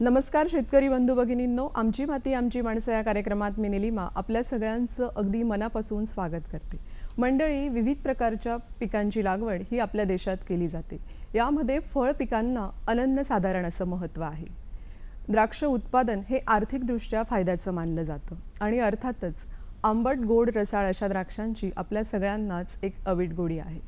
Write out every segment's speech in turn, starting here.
नमस्कार शेतकरी बंधू भगिनींनो आमची माती आमची माणसं या कार्यक्रमात मी निलिमा आपल्या सगळ्यांचं अगदी मनापासून स्वागत करते. मंडळी विविध प्रकारच्या पिकांची लागवड ही आपल्या देशात केली जाते. यामध्ये फळ पिकांना अनन्यसाधारण असं महत्त्व आहे. द्राक्ष उत्पादन हे आर्थिकदृष्ट्या फायद्याचं मानलं जातं. आणि अर्थातच आंबट गोड रसाळ अशा द्राक्षांची आपल्या सगळ्यांनाच एक अवीट गोडी आहे.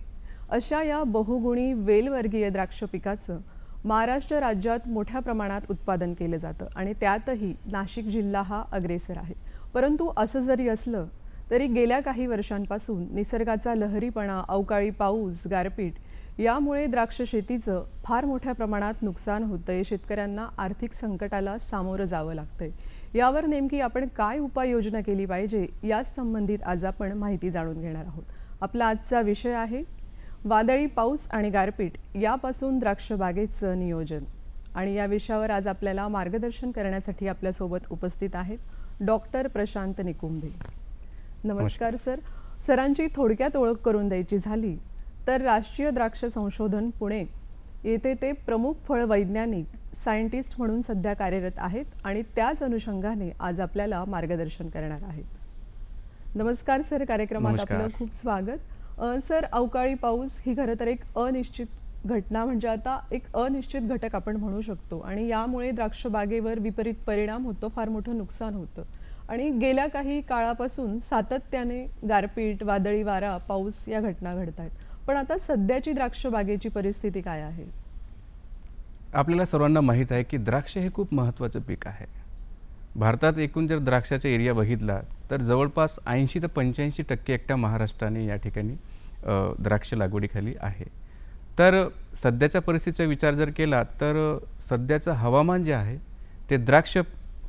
अशा या बहुगुणी वेलवर्गीय द्राक्ष पिकाचं महाराष्ट्र राज्यात मोठ्या प्रमाणात उत्पादन केलं जातं आणि त्यातही नाशिक जिल्हा हा अग्रेसर आहे. परंतु असं जरी असलं तरी गेल्या काही वर्षांपासून निसर्गाचा लहरीपणा अवकाळी पाऊस गारपीट यामुळे द्राक्ष शेतीचं फार मोठ्या प्रमाणात नुकसान होतंय. शेतकऱ्यांना आर्थिक संकटाला सामोरं जावं लागतंय. यावर नेमकी आपण काय उपाययोजना केली पाहिजे याच संबंधित आज आपण माहिती जाणून घेणार आहोत. आपला आजचा विषय आहे वादळी पाऊस आणि गारपीट यापासून द्राक्ष बागेचं नियोजन. आणि या विषयावर आज आपल्याला मार्गदर्शन करण्यासाठी आपल्यासोबत उपस्थित आहेत डॉक्टर प्रशांत निकुंभे. नमस्कार सर. सरांची थोडक्यात ओळख करून द्यायची झाली तर राष्ट्रीय द्राक्ष संशोधन पुणे. येथे ते प्रमुख फळ वैज्ञानिक सायंटिस्ट म्हणून सध्या कार्यरत आहेत आणि त्याच अनुषंगाने आज आपल्याला मार्गदर्शन करणार आहेत. नमस्कार सर कार्यक्रमात. आपलं खूप स्वागत. सर अवकाळी पाऊस ही खरं तर एक अनिश्चित घटना म्हणजे आता एक अनिश्चित घटक आपण म्हणू शकतो आणि यामुळे द्राक्ष बागेवर विपरीत परिणाम होतो फार मोठं नुकसान होतं. आणि गेल्या काही काळापासून सातत्याने गारपीट वादळी वारा पाऊस या घटना घडत आहेत पण आता सध्याची द्राक्ष बागेची परिस्थिती काय आहे? आपल्याला सर्वांना माहीत आहे की द्राक्ष हे खूप महत्त्वाचं पीक आहे. भारतात एकूण जर द्राक्षाचा एरिया बघितला तर जवळपास ऐंशी ते पंच्याऐंशी टक्के एकट्या महाराष्ट्राने या ठिकाणी द्राक्ष लागवडीखाली आहे. तर सध्याच्या परिस्थितीचा विचार जर केला तर सध्याचं हवामान जे आहे ते द्राक्ष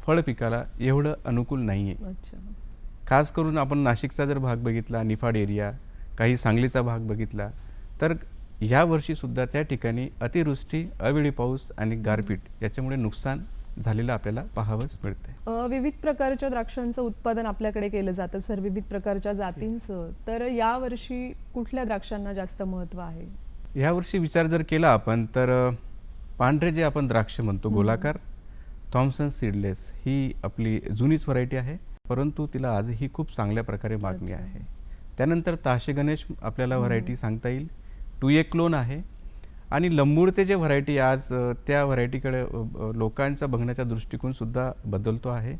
फळ पिकाला एवढं अनुकूल नाही आहे खास करून आपण नाशिकचा जर भाग बघितला निफाड एरिया काही सांगलीचा भाग बघितला तर ह्या वर्षीसुद्धा त्या ठिकाणी अतिवृष्टी अवेळी पाऊस आणि गारपीट याच्यामुळे नुकसान झालेलं आपल्याला पाहावंच मिळतंय. अ, विविध प्रकारच्या द्राक्षांचं उत्पादन आपल्याकडे केलं जातं सर विविध प्रकारच्या जातींचं. तर यावर्षी कुठल्या द्राक्षांना जास्त महत्त्व आहे? ह्यावर्षी विचार जर केला आपण तर पांढरे जे आपण द्राक्ष म्हणतो गोलाकार थॉम्सन सीडलेस ही आपली जुनीच व्हरायटी आहे परंतु तिला आजही खूप चांगल्या प्रकारे मागणी. आहे. त्यानंतर ताशे गणेश आपल्याला व्हरायटी सांगता येईल. टू ए क्लोन आहे. आणि लंबुडते जे व्हरायटी आज त्या व्हरायटीकडे लोकांचा बघण्याचा दृष्टिकोन सुद्धा बदलतो आहे.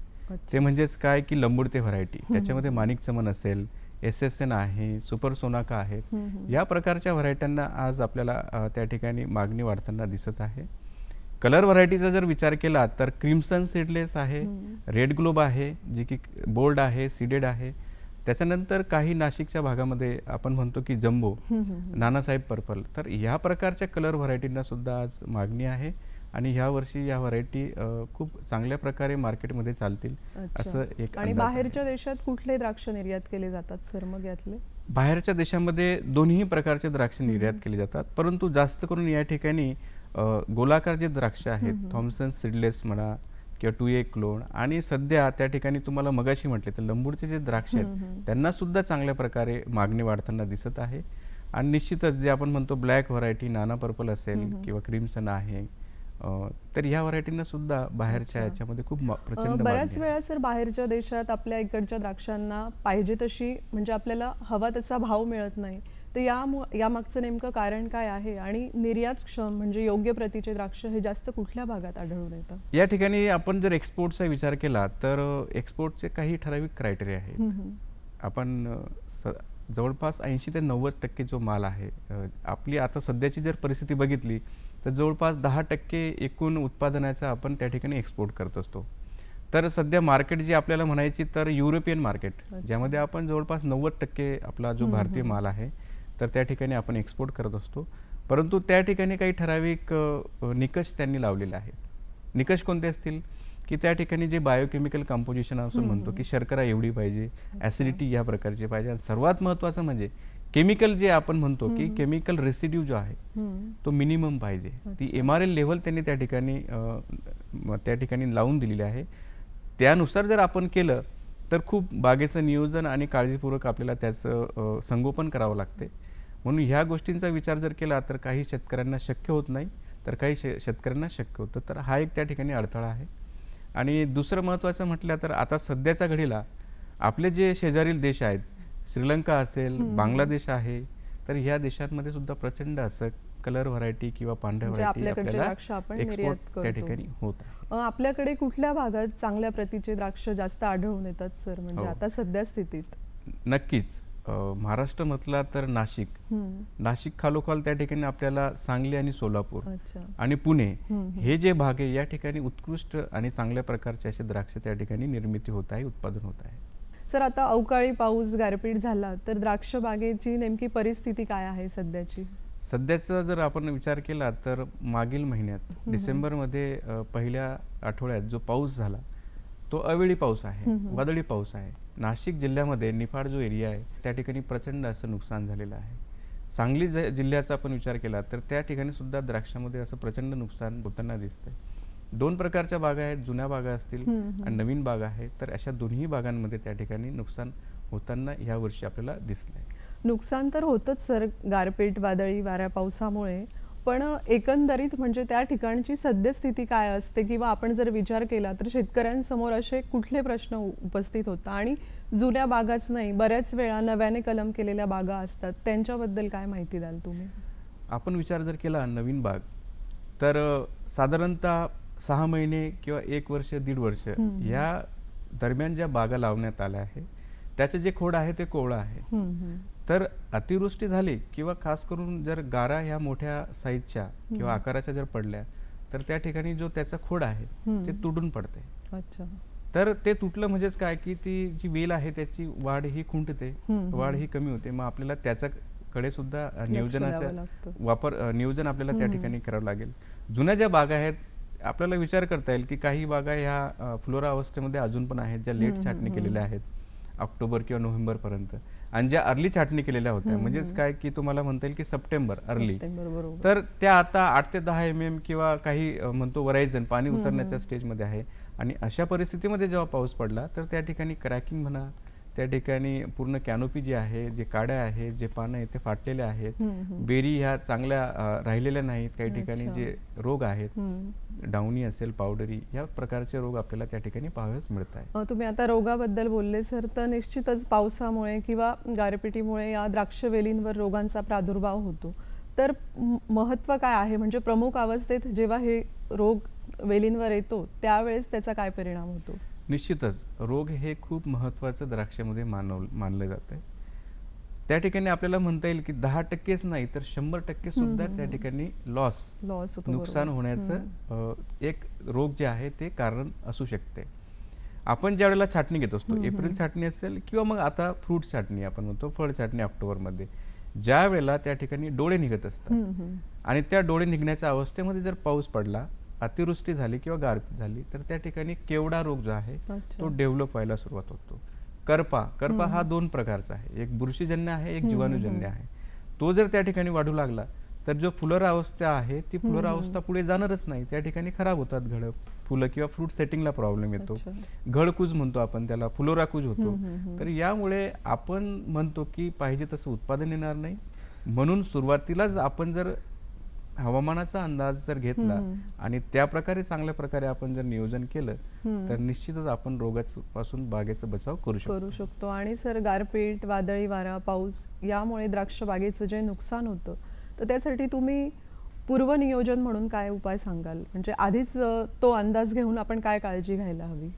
ते म्हणजेच काय की लंबुडते व्हरायटी त्याच्यामध्ये माणिक चमन असेल एस एस एन आहे सुपर सोनाका आहेत. हम्म. या प्रकारच्या व्हरायट्यांना आज आपल्याला त्या ठिकाणी मागणी वाढताना दिसत आहे. कलर व्हरायटीचा जर विचार केला तर क्रिम्सन सीडलेस आहे. रेड ग्लोब आहे जे की बोल्ड आहे सीडेड आहे. त्याच्यानंतर काही नाशिकच्या भागामध्ये आपण म्हणतो की जम्बो नानासाहेब पर्पल. तर ह्या प्रकारच्या कलर व्हरायटींना सुद्धा आज मागणी आहे आणि ह्या वर्षी या व्हरायटी खूप चांगल्या प्रकारे मार्केटमध्ये चालतील. असं एक आणि. बाहेरच्या देशात कुठले द्राक्ष निर्यात केले जातात? सर मग यातले? बाहेरच्या देशामध्ये दोन्ही प्रकारचे द्राक्ष निर्यात केले जातात. परंतु जास्त करून या ठिकाणी गोलाकार जे द्राक्ष आहेत थॉम्सन सीडलेस म्हणा किंवा टू ए क्लोन. आणि सध्या त्या ठिकाणी तुम्हाला मगाशी म्हटले तर लंबूडचे जे द्राक्ष आहेत त्यांना सुद्धा चांगल्या प्रकारे मागणी वाढताना दिसत आहे. आणि निश्चितच जे आपण म्हणतो ब्लॅक व्हरायटी नाना पर्पल असेल किंवा क्रिमसन आहे तर ह्या व्हरायटींना सुद्धा बाहेरच्या याच्यामध्ये खूप प्रचंड बऱ्याच. वेळा सर बाहेरच्या देशात आपल्या इकडच्या द्राक्षांना पाहिजे तशी म्हणजे आपल्याला हवा तसा भाव मिळत नाही. तर या यामागचं नेमकं कारण काय आहे आणि निर्यात क्षम म्हणजे योग्य प्रतीचे द्राक्ष हे जास्त कुठल्या भागात आढळून येतात या ठिकाणी आपण जर एक्सपोर्टचा विचार केला तर एक्सपोर्टचे काही ठराविक क्रायटेरिया आहेत. आपण जवळपास ऐंशी ते नव्वद टक्के जो माल आहे आपली आता सध्याची जर परिस्थिती बघितली तर जवळपास दहा टक्के एकूण उत्पादनाचा आपण त्या ठिकाणी एक्सपोर्ट करत असतो. तर सध्या मार्केट जी आपल्याला म्हणायची तर युरोपियन मार्केट ज्यामध्ये आपण जवळपास नव्वद टक्के आपला जो भारतीय माल आहे तर त्या ठिकाणी आपण एक्सपोर्ट करत असतो. परंतु त्या ठिकाणी काही ठराविक निकष त्यांनी लावलेले आहेत. निकष कोणते असतील? की त्या ठिकाणी जे बायोकेमिकल कंपोजिशन असं म्हणतो की शर्करा एवढी पाहिजे ॲसिडिटी या प्रकारची पाहिजे. आणि सर्वात महत्त्वाचं म्हणजे केमिकल जे आपण म्हणतो की केमिकल रेसिड्यू जो आहे. तो मिनिमम पाहिजे. ती एम आर एल लेवल त्यांनी त्या ठिकाणी त्या ठिकाणी लावून दिलेली आहे. त्यानुसार जर आपण केलं तर खूप बागेचं नियोजन आणि काळजीपूर्वक आपल्याला त्याचं संगोपन करावं लागते. म्हणून ह्या गोष्टींचा विचार जर केला तर काही शेतकऱ्यांना शक्य होत नाही तर काही शे शेतकऱ्यांना शक्य होतं. तर हा एक त्या ठिकाणी अडथळा आहे. आणि दुसरं महत्त्वाचं म्हटलं तर आता सध्याच्या घडीला आपले जे शेजारील देश आहेत श्रीलंका असेल बांगलादेश आहे तर ह्या देशांमध्ये सुद्धा प्रचंड असं कलर व्हरायटी किंवा पांढऱ्या म्हणजे व्हरायटी आपल्याला एक्सपोर्ट त्या. ठिकाणी होत आपल्याकडे कुठल्या भागात चांगल्या प्रतीचे द्राक्ष जास्त आढळून येतात सर? म्हणजे हो. आता सध्या स्थितीत. नक्कीच. महाराष्ट्र म्हटला तर नाशिक. नाशिक खालोखाल त्या ठिकाणी आपल्याला सांगली आणि सोलापूर आणि पुणे हे जे भाग आहे या ठिकाणी उत्कृष्ट आणि चांगल्या प्रकारचे असे द्राक्ष त्या ठिकाणी निर्मिती होत आहे उत्पादन होत आहे. सर आता अवकाळी पाऊस गारपीट झाला तर द्राक्ष बागेची नेमकी परिस्थिती काय आहे सध्याची? सध्याचा जर आपण विचार केला तर मागील महिन्यात डिसेंबरमध्ये पहिल्या आठवड्यात जो पाऊस झाला तो अवेळी पाऊस आहे वादळी पाऊस आहे. नाशिक जिल्ह्यामध्ये निफाड जो एरिया आहे त्या ठिकाणी प्रचंड असं नुकसान झालेलं आहे. सांगली ज- जिल्ह्याचा आपण विचार केला तर त्या ठिकाणी सुद्धा द्राक्षामध्ये असं प्रचंड नुकसान होताना दिसतंय. दोन प्रकारच्या बागा आहेत जुन्या बागा असतील आणि नवीन बागा आहेत तर अशा दोन्ही बागांमध्ये त्या ठिकाणी नुकसान होताना ह्या वर्षी आपल्याला दिसलंय. नुकसान तर होतच सर. गारपीट वादळी वाऱ्या पावसामुळे पण एकंदरीत म्हणजे त्या ठिकाणची सद्यस्थिती काय असते किंवा आपण जर विचार केला तर शेतकऱ्यांसमोर असे कुठले प्रश्न उपस्थित होतात आणि जुन्या बागाच नाही बऱ्याच वेळा नव्याने कलम केलेल्या बागा असतात. त्यांच्याबद्दल काय माहिती द्याल तुम्ही? आपण विचार जर केला नवीन बाग तर साधारणतः सहा महिने किंवा एक वर्ष दीड वर्ष या दरम्यान ज्या बागा लावण्यात आल्या आहे त्याचे जे खोड आहे ते कोवळं आहे. तर अतिवृष्टी झाली किंवा खास करून जर गारा ह्या मोठ्या साईजच्या किंवा आकाराच्या जर पडल्या तर त्या ठिकाणी जो त्याचा खोड आहे ते तुटून पडते. अच्छा. तर ते तुटलं म्हणजेच काय की ती जी वेल आहे त्याची वाढ ही खुंटते वाढ ही कमी होते. मग आपल्याला त्याच्याकडे सुद्धा अ, नियोजनाचा. वापर नियोजन आपल्याला त्या ठिकाणी करावं लागेल. जुन्या ज्या बागा आहेत आपल्याला विचार करता येईल की काही बागा ह्या फ्लोरा अवस्थेमध्ये अजून पण आहेत ज्या लेट छाटणी केलेल्या आहेत. ऑक्टोबर किंवा नोव्हेंबर पर्यंत आणि ज्या अर्ली छाटणी केलेल्या होत्या म्हणजेच काय की तुम्हाला म्हणता येईल की सप्टेंबर अर्ली तर त्या आता आठ ते दहा एम एम किंवा काही म्हणतो वरायझन पाणी उतरण्याच्या स्टेजमध्ये आहे. आणि अशा परिस्थितीमध्ये जेव्हा पाऊस पडला तर त्या ठिकाणी क्रॅकिंग म्हणा त्या ठिकाणी पूर्ण कॅनोपी जी आहे जे काड्या आहेत जे पानं आहेत ते फाटलेले आहेत. बेरी ह्या चांगल्या राहिलेल्या नाहीत. काही ठिकाणी जे रोग आहेत डाऊनी असेल पावडरी या प्रकारचे रोग आपल्याला त्या ठिकाणी पाहावयास मिळत आहे तुम्ही आता रोगाबद्दल बोलले सर तर निश्चितच पावसामुळे किंवा गारपिटीमुळे या द्राक्ष वेलींवर रोगांचा प्रादुर्भाव होतो. तर म- महत्त्व काय आहे? म्हणजे प्रमुख अवस्थेत जेव्हा हे रोग वेलींवर येतो त्यावेळेस त्याचा काय परिणाम होतो? निश्चितच रोग हे खूप महत्त्वाचं द्राक्षामध्ये मानव मानलं जातं त्या ठिकाणी आपल्याला म्हणता येईल की दहा टक्केच नाही तर शंभर टक्के सुद्धा त्या ठिकाणी लॉस लॉस नुकसान. होण्याचं एक रोग जे आहे ते कारण असू शकते. आपण ज्या वेळेला छाटणी घेत असतो एप्रिल छाटणी असेल किंवा मग आता फ्रूट छाटणी आपण म्हणतो फळ छाटणी ऑक्टोबरमध्ये ज्या वेळेला त्या ठिकाणी डोळे निघत असतात. आणि त्या डोळे निघण्याच्या अवस्थेमध्ये जर पाऊस पडला अतिवृष्टी झाली किंवा गारपीट झाली तर त्या ठिकाणी केवडा रोग जो आहे. तो डेव्हलप व्हायला सुरुवात होतो. करपा करपा हा दोन प्रकारचा आहे. एक बुरशीजन्य आहे एक जीवाणूजन्य आहे. तो जर त्या ठिकाणी वाढू लागला तर जो फुलर अवस्था आहे ती फुलर अवस्था पुढे जाणारच नाही. त्या ठिकाणी खराब होतात घड. फुलं किंवा फ्रूट सेटिंगला प्रॉब्लेम येतो. घडकूज म्हणतो आपण त्याला फुलोराकूज होतो. तर यामुळे आपण म्हणतो की पाहिजे तसं उत्पादन येणार नाही. म्हणून सुरुवातीलाच आपण जर हवामानाचा अंदाज जर घेतला आणि त्या प्रकारे चांगल्या प्रकारे आपण जर नियोजन केलं तर निश्चितच आपण रोगापासून बागेचा बचाव करू शकतो. करू शकतो. आणि सर गारपीट वादळी वारा पाऊस यामुळे द्राक्ष बागेचं जे नुकसान होतं तर त्यासाठी तुम्ही पूर्वनियोजन म्हणून काय उपाय सांगाल? म्हणजे आधीच तो अंदाज घेऊन आपण काय काळजी घ्यायला हवी?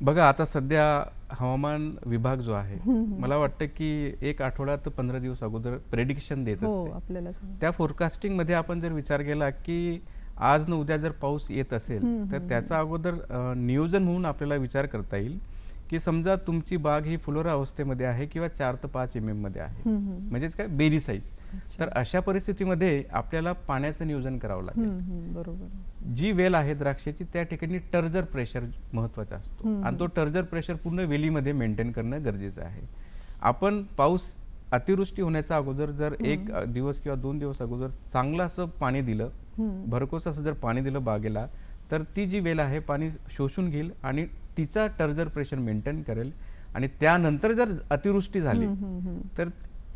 बघा आता सध्या हवामान विभाग जो आहे मला वाटतं की एक आठवडा ते पंधरा दिवस अगोदर प्रेडिक्शन देत हो असते. आपल्याला त्या फोरकास्टिंगमध्ये आपण जर विचार केला की आज न उद्या जर पाऊस येत असेल तर त्याचा अगोदर नियोजन म्हणून आपल्याला विचार करता येईल. की समजा तुमची बाग ही फुलोरा अवस्थेमध्ये आहे किंवा चार ते पाच एम एममध्ये आहे. म्हणजेच काय? बेरी साईज तर अशा परिस्थितीमध्ये आपल्याला पाण्याचं नियोजन करावं लागेल. बरोबर. जी वेल आहे द्राक्षाची त्या ठिकाणी टर्जर प्रेशर महत्त्वाचा असतो. आणि तो टर्जर प्रेशर पूर्ण वेलीमध्ये मेंटेन करणं गरजेचं आहे. आपण पाऊस अतिवृष्टी होण्याच्या अगोदर जर एक दिवस किंवा दोन दिवस अगोदर चांगलं असं पाणी दिलं भरकोस असं जर पाणी दिलं बागेला तर ती जी वेल आहे पाणी शोषून घेईल आणि तिचा टर्जर प्रेशर मेंटेन करेल आणि त्यानंतर जर अतिवृष्टी झाली तर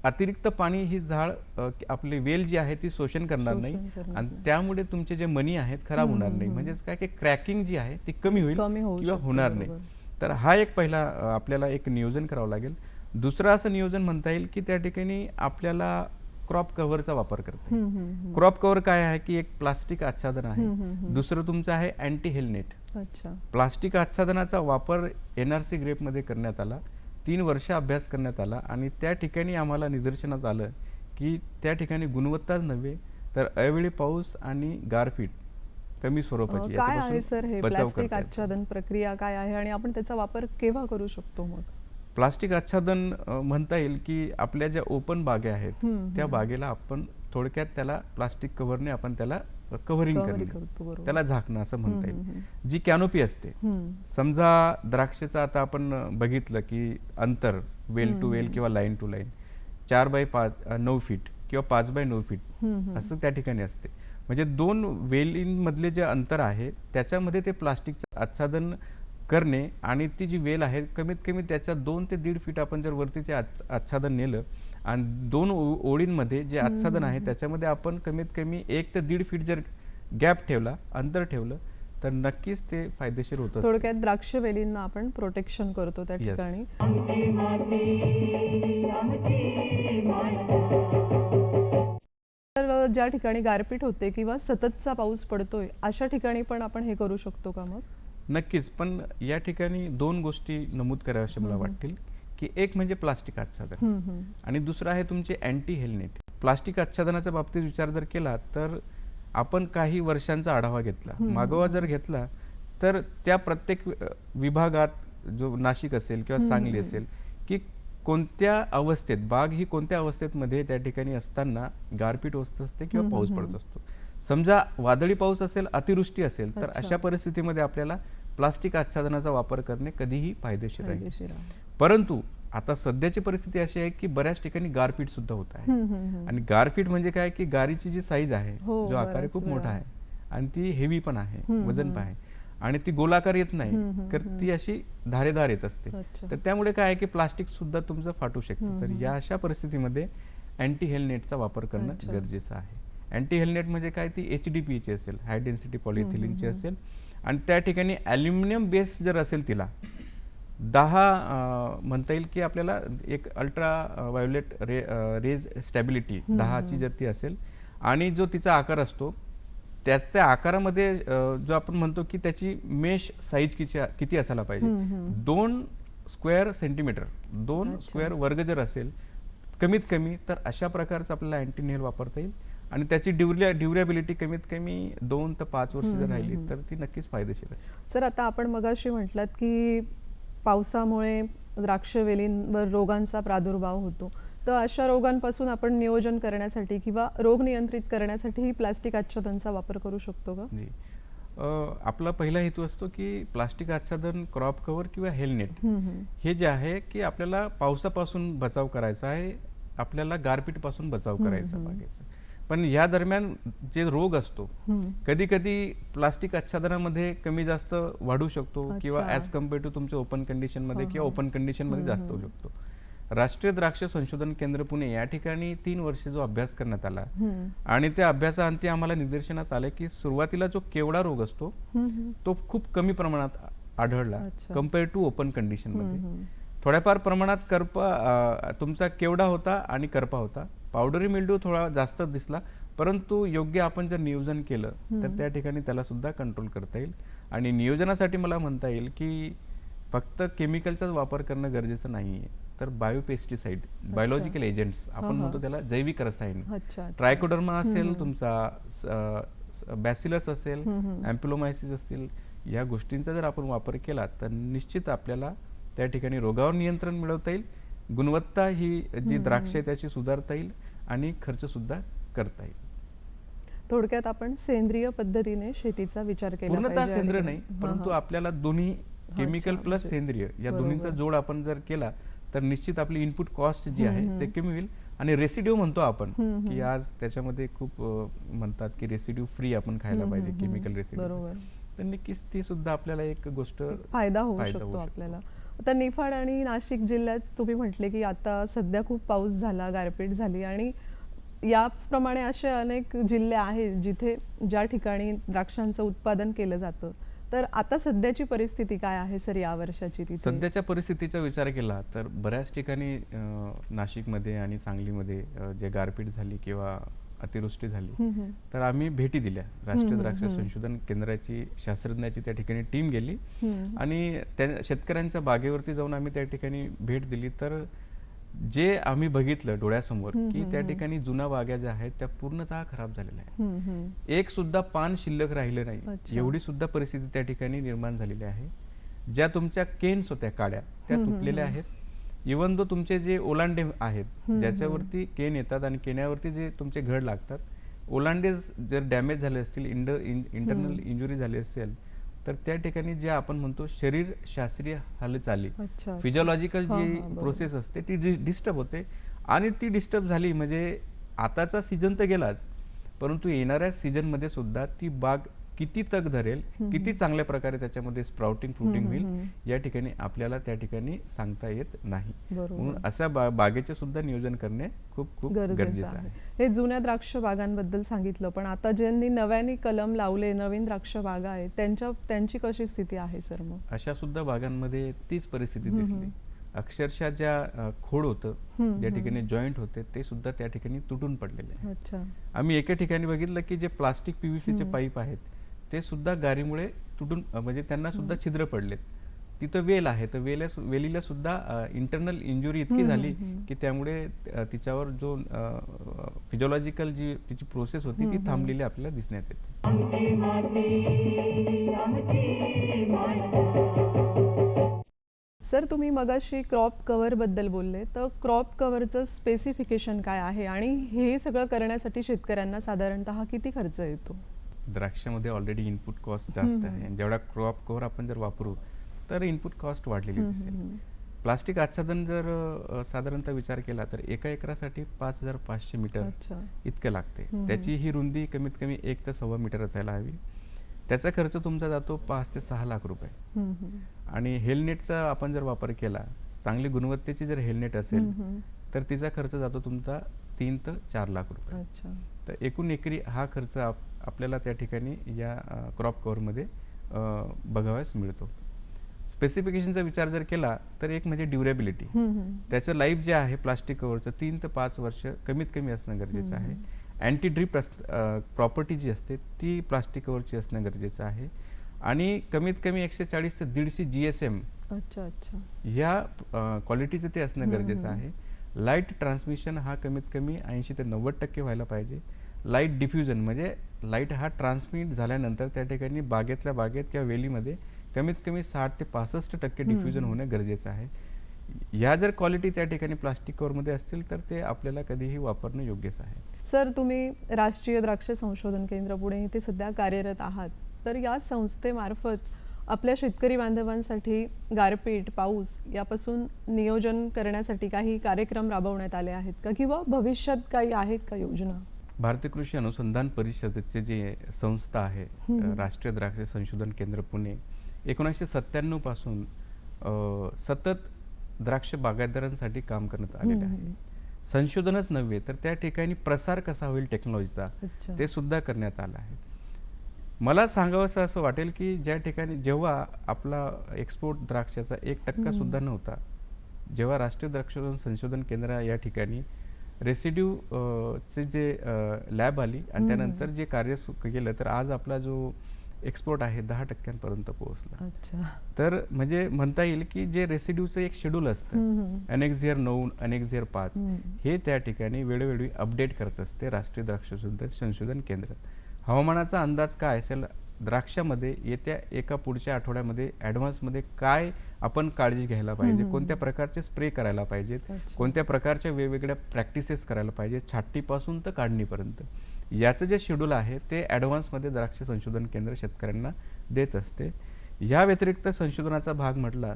अतिरिक्त पाणी ही झाड आपली वेल जी आहे ती शोषण करणार नाही आणि त्यामुळे तुमचे जे मनी आहेत खराब होणार नाही. म्हणजेच काय की क्रॅकिंग जी आहे ती कमी होईल किंवा होणार नाही. तर हा एक पहिला आपल्याला एक नियोजन करावं लागेल. दुसरं असं नियोजन म्हणता येईल की त्या ठिकाणी आपल्याला क्रॉप कव्हरचा वापर करता. क्रॉप कव्हर काय आहे की एक प्लास्टिक आच्छादन आहे. दुसरं तुमचं आहे अँटी हेलनेट अच्छा. प्लास्टिक आच्छादनाचा वापर एन आर सी ग्रेपमध्ये करण्यात आला तीन वर्ष अभ्यास करण्यात आला आणि त्या ठिकाणी आम्हाला निदर्शनात आलं की त्या ठिकाणी गुणवत्ताच नव्हे तर अवेळी पाऊस आणि गारपीट कमी स्वरूपाची काय आहे सर हे प्लास्टिक. आच्छादन प्रक्रिया काय आहे आणि आपण त्याचा वापर केव्हा करू शकतो मग? प्लास्टिक आच्छादन म्हणता येईल की आपल्या ज्या ओपन बागे आहेत त्या बागेला आपण थोडक्यात त्याला प्लास्टिक कव्हरने आपण त्याला कव्हरिंग बरोबर. त्याला झाकणं असं म्हणता येईल. जी कॅनोपी असते. समजा द्राक्षाचं आता आपण बघितलं की अंतर वेल टू वेल किंवा लाईन टू लाईन चार बाय पाच नऊ फीट किंवा पाच बाय नऊ फीट असं त्या ठिकाणी असते. म्हणजे दोन वेलींमधले जे अंतर आहे त्याच्यामध्ये ते प्लास्टिकचं आच्छादन करणे आणि ती जी वेल आहे कमीत कमी त्याच्या दोन ते दीड फीट आपण जर वरती ते आच्छ- आच्छादन नेलं आणि दोन ओळींमध्ये जे आच्छादन आहे त्याच्यामध्ये आपण कमीत कमी एक ते दीड फीट जर गॅप ठेवला अंतर ठेवलं तर नक्कीच ते फायदेशीर होत. थोडक्यात द्राक्ष वेलींना आपण प्रोटेक्शन करतो त्या. ठिकाणी तर ज्या ठिकाणी गारपीट होते किंवा सततचा पाऊस पडतोय अशा ठिकाणी पण आपण हे करू शकतो का मग नक्कीच. पण या ठिकाणी दोन गोष्टी नमूद कराव्याशा मला वाटतील की एक म्हणजे प्लास्टिक आच्छादन. आणि दुसरं आहे तुमचे अँटी हेल्मेट प्लास्टिक आच्छादनाच्या बाबतीत विचार जर केला तर आपण काही वर्षांचा आढावा घेतला. मागोवा जर घेतला तर त्या प्रत्येक विभागात जो नाशिक असेल किंवा सांगली असेल की कोणत्या अवस्थेत बाग ही कोणत्या अवस्थेत मध्ये त्या ठिकाणी असताना गारपीट होत असते किंवा पाऊस पडत असतो. समजा वादळी पाऊस असेल अतिवृष्टी असेल तर अशा परिस्थितीमध्ये आपल्याला प्लास्टिक आच्छादनाचा वापर करणे कधीही फायदेशीर आहे. परंतु आता सध्याची परिस्थिती अशी आहे की बऱ्याच ठिकाणी गारपीट सुद्धा होत आहे. आणि गारपीट म्हणजे काय की गारीची जी साईज आहे हो, जो आकार खूप. मोठा आहे आणि ती हेवी पण आहे वजन पण आहे. आणि ती गोलाकार येत नाही तर ती अशी धारेदार येत असते. तर त्यामुळे काय आहे की प्लास्टिक सुद्धा तुमचं फाटू शकतं. तर या अशा परिस्थितीमध्ये अँटी हेल्नेटचा वापर करणं. गरजेचं आहे. अँटी हेल्नेट म्हणजे काय? ती एच डी पीची असेल हाय डेन्सिटी पॉलिथिलिनची असेल. आणि त्या ठिकाणी ॲल्युमिनियम बेस जर असेल तिला दहा म्हणता येईल की आपल्याला एक ultra violet ray rays stability दहाची जर ती असेल आणि जो तिचा आकार असतो त्या त्या आकारामध्ये जो आपण म्हणतो की त्याची मेश साईज किती किती असायला पाहिजे. दोन स्क्वेअर सेंटीमीटर दोन स्क्वेअर वर्ग जर असेल कमीत कमी तर अशा प्रकारचं आपल्याला अँटी नेल वापरता येईल. आणि त्याची ड्युरिया ड्युरेबिलिटी कमीत कमी दोन ते पाच वर्ष जर राहिली तर ती नक्कीच फायदेशीर सर आता आपण मगाशी म्हटलात की पावसामुळे द्राक्ष वेलींवर रोगांचा प्रादुर्भाव होतो. तर अशा रोगांपासून आपण नियोजन करण्यासाठी किंवा रोग नियंत्रित करण्यासाठी ही प्लास्टिक आच्छादनचा वापर करू शकतो का? जी. आपला पहिला हेतू असतो की प्लास्टिक आच्छादन क्रॉप कव्हर किंवा हेल्मेट हे जे आहे की आपल्याला पावसापासून बचाव करायचा आहे आपल्याला गारपीटपासून बचाव करायचा बागेचा पण या दरम्यान जे रोग असतो कधी कधी प्लास्टिक आच्छादनामध्ये कमी जास्त वाढू शकतो किंवा. ॲज कंपेअर टू तुमच्या ओपन कंडिशनमध्ये किंवा ओपन कंडिशनमध्ये जास्त होऊ शकतो. राष्ट्रीय द्राक्ष संशोधन केंद्र पुणे या ठिकाणी तीन वर्ष जो अभ्यास करण्यात आला आणि त्या अभ्यासाअंती आम्हाला निदर्शनात आलं की सुरुवातीला जो केवडा रोग असतो तो खूप कमी प्रमाणात आढळला. कंपेअर टू ओपन कंडिशनमध्ये. थोड्याफार प्रमाणात करपा तुमचा केवडा होता आणि करपा होता? पावडरी मिल्ड्यू थोडा जास्त दिसला परंतु योग्य आपण जर नियोजन केलं तर त्या ठिकाणी त्याला सुद्धा कंट्रोल करता येईल. आणि नियोजनासाठी मला म्हणता येईल की फक्त केमिकलचाच वापर करणं गरजेचं नाही आहे तर बायोपेस्टिसाइड बायोलॉजिकल एजंट्स आपण. म्हणतो त्याला जैविक रसायन. ट्रायकोडर्मा असेल तुमचा बॅसिलस असेल अँप्युलोमायसिस असतील या गोष्टींचा जर आपण वापर केला तर निश्चित आपल्याला त्या ठिकाणी रोगावर नियंत्रण मिळवता येईल. गुणवत्ता ही जी द्राक्ष आहे त्याची सुधारता येईल आणि खर्च सुद्धा करता येईल. थोडक्यात आपण सेंद्रिय पद्धतीने शेतीचा विचार केला पूर्णतः सेंद्रिय नाही परंतु. आपल्याला दोन्ही केमिकल अच्छा, प्लस म्हणजे- सेंद्रिय या. दोन्हींचा जोड आपण जर केला तर निश्चित आपली इनपुट कॉस्ट जी आहे ते कमी होईल आणि रेसिड्यू म्हणतो आपण की आज त्याच्यामध्ये खूप म्हणतात की रेसिड्यू फ्री आपण खायला पाहिजे केमिकल रेसिड्यू बरोबर. तर नक्कीच ती सुद्धा आपल्याला एक गोष्ट फायदा होऊ शकतो. आपल्याला. आता निफाड आणि नाशिक जिल्ह्यात तुम्ही म्हटले की आता सध्या खूप पाऊस झाला गारपीट झाली आणि याचप्रमाणे असे अनेक जिल्हे आहेत जिथे ज्या ठिकाणी द्राक्षांचं उत्पादन केलं जातं. तर आता सध्याची परिस्थिती काय आहे सर या वर्षाची ती सध्याच्या परिस्थितीचा विचार केला तर बऱ्याच ठिकाणी नाशिकमध्ये आणि सांगलीमध्ये जे गारपीट झाली किंवा अतिवृष्टी झाली. तर आम्ही भेटी दिल्या. राष्ट्रीय द्राक्ष संशोधन केंद्राची शास्त्रज्ञाची त्या ठिकाणी टीम गेली. आणि त्या शेतकऱ्यांच्या बागेवरती जाऊन आम्ही त्या ठिकाणी भेट दिली. तर जे आम्ही बघितलं डोळ्यासमोर की त्या ठिकाणी जुना बाग्या ज्या आहेत त्या पूर्णतः खराब झालेल्या आहेत. एक सुद्धा पान शिल्लक राहिलं नाही. एवढी सुद्धा परिस्थिती त्या ठिकाणी निर्माण झालेली आहे. ज्या तुमच्या केन्स होत्या काड्या त्या तुटलेल्या आहेत. इवन दो तुमचे जे ओलांडे आहेत ज्याच्यावरती केन येतात आणि केण्यावरती जे तुमचे घड लागतात ओलांडे जर डॅमेज झाले असतील इंड इंटरनल इंजुरी झाली असेल तर त्या ठिकाणी जे आपण म्हणतो शरीर शास्त्रीय हालचाली फिजिओलॉजिकल जी. प्रोसेस असते ती डिस्टर्ब होते आणि ती डिस्टर्ब झाली म्हणजे आताचा सीझन तर गेलाच परंतु येणाऱ्या सीझनमध्ये सुद्धा ती बाग किती तग धरेल किती चांगल्या प्रकारे त्याच्यामध्ये स्प्राउटिंग फ्रुटिंग होईल या ठिकाणी आपल्याला त्या ठिकाणी सांगता येत नाही. म्हणून अशा बा- बागेचे सुद्धा नियोजन करणे खूप खूप गरजेचं आहे. हे जुन्या द्राक्ष बागांबद्दल सांगितलं पण आता ज्यांनी नव्याने कलम लावले नवीन द्राक्ष बागा आहेत त्यांच्या त्यांची कशी स्थिती आहे सर मग? अशा सुद्धा बागांमध्ये तीच परिस्थिती दिसली. अक्षरशः ज्या खोड होतं ज्या ठिकाणी जॉईंट होते ते सुद्धा त्या ठिकाणी तुटून पडलेले आहे. अच्छा. आम्ही एका ठिकाणी बघितलं की जे प्लास्टिक पीव्हीसीचे पाईप आहेत ते सुद्धा गारीमुळे तुटून म्हणजे त्यांना सुद्धा छिद्र पडलेत. तिथं वेल आहे तर वेल्या वेलीला सुद्धा इंटरनल इंजुरी इतकी झाली की त्यामुळे तिच्यावर जो फिजिओलॉजिकल जी तिची प्रोसेस होती ती थांबलेली आपल्याला दिसण्यात येते. सर तुम्ही मगाशी क्रॉप कव्हरबद्दल बोलले. तर क्रॉप कव्हरचं स्पेसिफिकेशन काय आहे? आणि हे सगळं करण्यासाठी शेतकऱ्यांना साधारणतः किती खर्च येतो? द्राक्षामध्ये ऑलरेडी इनपुट कॉस्ट जास्त आहे. आणि जेवढा क्रॉप कव्हर आपण जर वापरू तर इनपुट कॉस्ट वाढलेली दिसेल. प्लास्टिक आच्छादन जर साधारणतः विचार केला तर एका एकरासाठी पाच हजार पाचशे मीटर इतकं लागते. त्याची ही रुंदी कमीत कमी एक ते सव्वा मीटर असायला हवी. त्याचा खर्च तुमचा जातो पाच ते सहा लाख रुपये. आणि हेल्मेटचा आपण जर वापर केला चांगली गुणवत्तेची जर हेल्मेट असेल तर तिचा खर्च जातो तुमचा तीन ते चार लाख रुपये. अच्छा. तर एकूण एकरी हा खर्च आप- आपल्याला त्या ठिकाणी या क्रॉप कव्हरमध्ये बघावयास मिळतो. स्पेसिफिकेशनचा विचार जर केला तर एक म्हणजे ड्युरेबिलिटी. त्याचं लाईफ जे आहे प्लास्टिक कव्हरचं तीन ते पाच वर्ष कमीत कमी असणं गरजेचं आहे. अँटी ड्रीप प्रॉपर्टी जी असते ती प्लास्टिक कव्हरची असणं गरजेचं आहे. आणि कमीत कमी एकशे चाळीस ते दीडशे जी एस एम अच्छा अच्छा. ह्या क्वालिटीचं ते असणं गरजेचं आहे. लाइट ट्रान्समिशन हा कमीत कमी ऐंशी ते नव्वद टक्के व्हायला पाहिजे. लाइट डिफ्युजन म्हणजे लाइट हा ट्रान्समिट झाल्यानंतर त्या ठिकाणी बागेतल्या बागेत किंवा वेलीमध्ये कमीत कमी साठ ते पासष्ट टक्के डिफ्युजन होणं गरजेचं आहे. ह्या जर क्वालिटी त्या ठिकाणी प्लास्टिक कवरमध्ये असतील तर ते आपल्याला कधीही वापरणं योग्यच आहे. सर तुम्ही राष्ट्रीय द्राक्ष संशोधन केंद्र पुणे इथे सध्या कार्यरत आहात. तर या संस्थेमार्फत आपल्या शेतकरी बांधवांसाठी गारपीट पाऊस यापासून नियोजन करण्यासाठी काही कार्यक्रम राबवण्यात आले आहेत का? किंवा भविष्यात काही आहेत का योजना? भारतीय कृषी अनुसंधान परिषदेचे जे संस्था आहे राष्ट्रीय द्राक्ष संशोधन केंद्र पुणे एकोणीसशे सत्त्याण्णवपासून सतत द्राक्ष बागायतदारांसाठी काम करण्यात आलेले आहे. संशोधनच नव्हे तर त्या ठिकाणी प्रसार कसा होईल टेक्नॉलॉजीचा ते सुद्धा करण्यात आलं आहे. मला सांगावंसं असं वाटेल की ज्या ठिकाणी जेव्हा आपला एक्सपोर्ट द्राक्षाचा एक टक्का सुद्धा नव्हता जेव्हा राष्ट्रीय द्राक्ष संशोधन केंद्र या ठिकाणी रेसिड्यू चे जे लॅब आली आणि त्यानंतर जे कार्य केलं तर आज आपला जो एक्सपोर्ट आहे दहा टक्क्यांपर्यंत पोहोचला. तर म्हणजे म्हणता येईल की जे रेसिड्यूचं एक शेड्यूल असतं अनेक्झियर नऊ अनेक्झियर पाच हे त्या ठिकाणी वेळोवेळी अपडेट करत असते राष्ट्रीय द्राक्ष संशोधन केंद्र. हवामानाचा अंदाज काय असेल? द्राक्षामध्ये येत्या एका पुढच्या आठवड्यामध्ये ॲडव्हान्समध्ये काय आपण काळजी घ्यायला पाहिजे? कोणत्या प्रकारचे स्प्रे करायला पाहिजेत? कोणत्या प्रकारच्या वेगवेगळ्या प्रॅक्टिसेस करायला पाहिजेत छाटणीपासून तर काढणीपर्यंत. याचं जे शेड्यूल आहे ते ॲडव्हान्समध्ये द्राक्ष संशोधन केंद्र शेतकऱ्यांना देत असते. या व्यतिरिक्त संशोधनाचा भाग म्हटला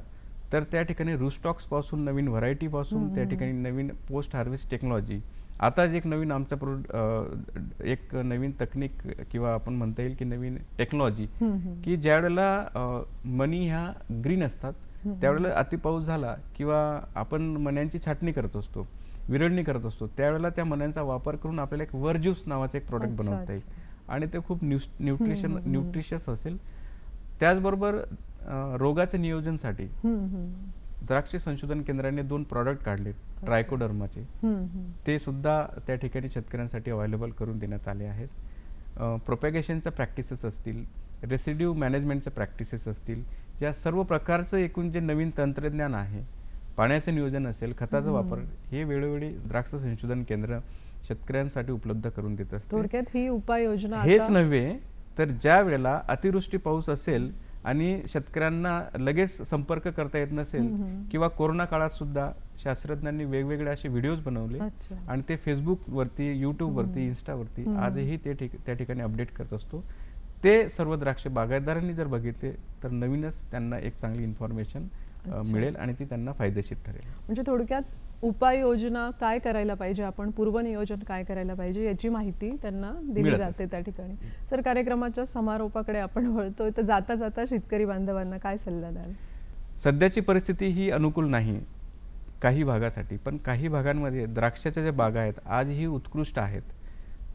तर त्या ठिकाणी रूस्टॉक्सपासून नवीन व्हरायटीपासून त्या ठिकाणी नवीन पोस्ट हार्वेस्ट टेक्नॉलॉजी आताच एक नवीन आमचा प्रो एक नवीन तकनीक किंवा आपण म्हणता येईल की नवीन टेक्नॉलॉजी की ज्या वेळेला मनी ह्या ग्रीन असतात त्यावेळेला अतिपाऊस झाला किंवा आपण मण्यांची छाटणी करत असतो विरळणी करत असतो त्यावेळेला त्या मण्यांचा वापर करून आपल्याला एक वर्ज्यूस नावाचं एक प्रोडक्ट बनवता येईल. आणि ते खूप न्यूट्रिशन न्यूट्रिशियस असेल. त्याचबरोबर रोगाच्या नियोजनसाठी. द्राक्ष संशोधन केंद्राने दोन प्रॉडक्ट काढले ट्रायकोडर्माचे. ते सुद्धा त्या ठिकाणी शेतकऱ्यांसाठी अवेलेबल करून देण्यात आले आहेत. प्रोपॅगेशनच्या प्रॅक्टिसेस असतील रेसिड्यू मॅनेजमेंटच्या प्रॅक्टिसेस असतील या सर्व प्रकारचं एकूण जे नवीन तंत्रज्ञान आहे पाण्याचं नियोजन असेल खताचा वापर हे वेळोवेळी द्राक्ष संशोधन केंद्र शेतकऱ्यांसाठी उपलब्ध करून देत असते थोडक्यात ही उपाययोजना हेच नव्हे तर ज्या वेळेला अतिवृष्टी पाऊस असेल आणि शेतकऱ्यांना लगेच संपर्क करता येत नसेल किंवा कोरोना काळात सुद्धा शास्त्रज्ञांनी वेगवेगळे असे व्हिडिओज बनवले. आणि ते फेसबुक वरती युट्यूब वरती इन्स्टावरती आजही ते त्या ठिकाणी अपडेट करत असतो. ते सर्व द्राक्ष बागायतदारांनी जर बघितले तर नवीनच त्यांना एक चांगली इन्फॉर्मेशन मिळेल आणि ती त्यांना फायदेशीर ठरेल. म्हणजे थोडक्यात उपाययोजना काय करायला पाहिजे? आपण पूर्वनियोजन काय करायला पाहिजे याची माहिती त्यांना दिली जाते. त्या ठिकाणी. तर कार्यक्रमाच्या समारोपाकडे आपण वळतोय तर जाता जाता शेतकरी बांधवांना काय सल्ला द्याल? सध्याची परिस्थिती ही अनुकूल नाही काही भागासाठी. पण काही भागांमध्ये द्राक्षाच्या ज्या बागा आहेत आजही उत्कृष्ट आहेत.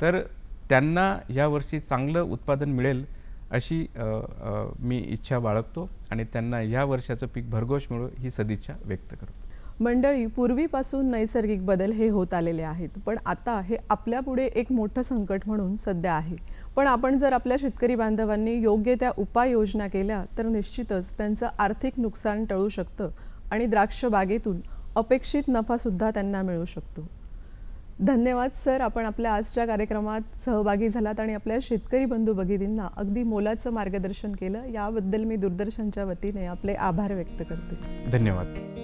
तर त्यांना यावर्षी चांगलं उत्पादन मिळेल अशी अ, अ, मी इच्छा बाळगतो आणि त्यांना या वर्षाचं पीक भरघोष मिळो ही सदिच्छा व्यक्त करतो. मंडळी पूर्वीपासून नैसर्गिक बदल हे होत आलेले आहेत. पण आता हे आपल्यापुढे एक मोठं संकट म्हणून सध्या आहे. पण आपण जर आपल्या शेतकरी बांधवांनी योग्य त्या उपाययोजना केल्या तर निश्चितच त्यांचं आर्थिक नुकसान टळू शकतं आणि द्राक्ष बागेतून अपेक्षित नफासुद्धा त्यांना मिळू शकतो. धन्यवाद सर. आपण आपल्या आजच्या कार्यक्रमात सहभागी झालात आणि आपल्या शेतकरी बंधू भगिनींना अगदी मोलाचं मार्गदर्शन केलं. याबद्दल मी दूरदर्शनच्या वतीने आपले आभार व्यक्त करते. धन्यवाद.